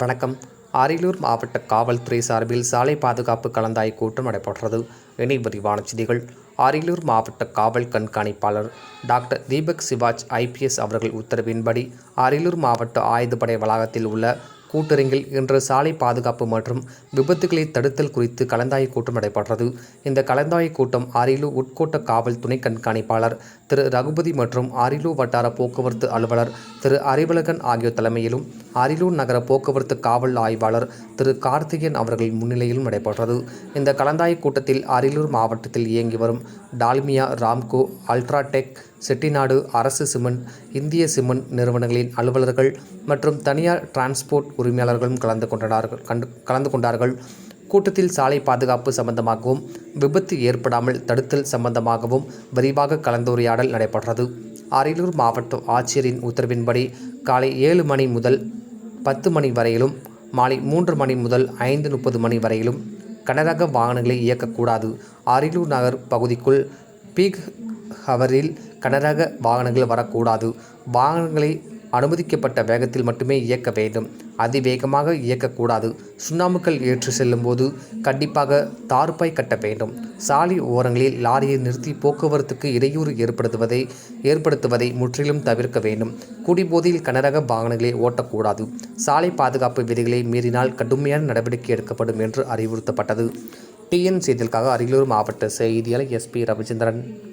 வணக்கம். அரியலூர் மாவட்ட காவல்துறை சார்பில் சாலை பாதுகாப்பு கலந்தாய் கூட்டம் நடைபெற்றது. இனி விரிவான செய்திகள். அரியலூர் மாவட்ட காவல் கண்காணிப்பாளர் டாக்டர் தீபக் சிவாஜ் ஐபிஎஸ் அவர்கள் உத்தரவின்படி அரியலூர் மாவட்ட ஆயுதப்படை வளாகத்தில் உள்ள கூட்டரங்கில் இன்று சாலை பாதுகாப்பு மற்றும் விபத்துகளை தடுத்தல் குறித்து கலந்தாய்வு கூட்டம் நடைபெற்றது. இந்த கலந்தாய்வு கூட்டம் அரியலூர் உட்கோட்ட காவல் துணை கண்காணிப்பாளர் திரு ரகுபதி மற்றும் அரியலூர் வட்டார போக்குவரத்து அலுவலர் திரு அறிவழகன் ஆகியோர் தலைமையிலும் அரியலூர் நகர போக்குவரத்து காவல் ஆய்வாளர் திரு கார்த்திகேயன் அவர்கள் முன்னிலையிலும் நடைபெற்றது. இந்த கலந்தாய்வு கூட்டத்தில் அரியலூர் மாவட்டத்தில் இயங்கி வரும் டால்மியா ராம்கோ அல்ட்ராடெக் செட்டிநாடு அரசு சிமெண்ட் இந்திய சிமெண்ட் நிறுவனங்களின் அலுவலர்கள் மற்றும் தனியார் டிரான்ஸ்போர்ட் உரிமையாளர்களும் கலந்து கொண்டார்கள் கண்டு கலந்து கொண்டார்கள். கூட்டத்தில் சாலை பாதுகாப்பு சம்பந்தமாகவும் விபத்து ஏற்படாமல் தடுத்தல் சம்பந்தமாகவும் விரிவாக கலந்துரையாடல் நடைபெற்றது. அரியலூர் மாவட்ட ஆட்சியரின் உத்தரவின்படி காலை ஏழு மணி முதல் பத்து மணி வரையிலும் மாலை மூன்று மணி முதல் ஐந்து முப்பது மணி வரையிலும் கனரக வாகனங்களை இயக்கக்கூடாது. அரியலூர் நகர் பகுதிக்குள் பீக் ஹவரில் கனரக வாகனங்கள் வரக்கூடாது. வாகனங்களை அனுமதிக்கப்பட்ட வேகத்தில் மட்டுமே இயக்க வேண்டும். அதிவேகமாக இயக்கக்கூடாது. சுண்ணாம்புக்கள் ஏற்றி செல்லும்போது கண்டிப்பாக தார்பாய் கட்ட வேண்டும். சாலை ஓரங்களில் லாரியை நிறுத்தி போக்குவரத்துக்கு இடையூறு ஏற்படுத்துவதை ஏற்படுத்துவதை முற்றிலும் தவிர்க்க வேண்டும். குடிபோதையில் கனரக வாகனங்களை ஓட்டக்கூடாது. சாலை பாதுகாப்பு விதிகளை மீறினால் கடுமையான நடவடிக்கை எடுக்கப்படும் என்று அறிவுறுத்தப்பட்டது. டிஎன் செய்திகளுக்காக அரியலூர் மாவட்ட செய்தியாளர் எஸ்பி ரவிச்சந்திரன்.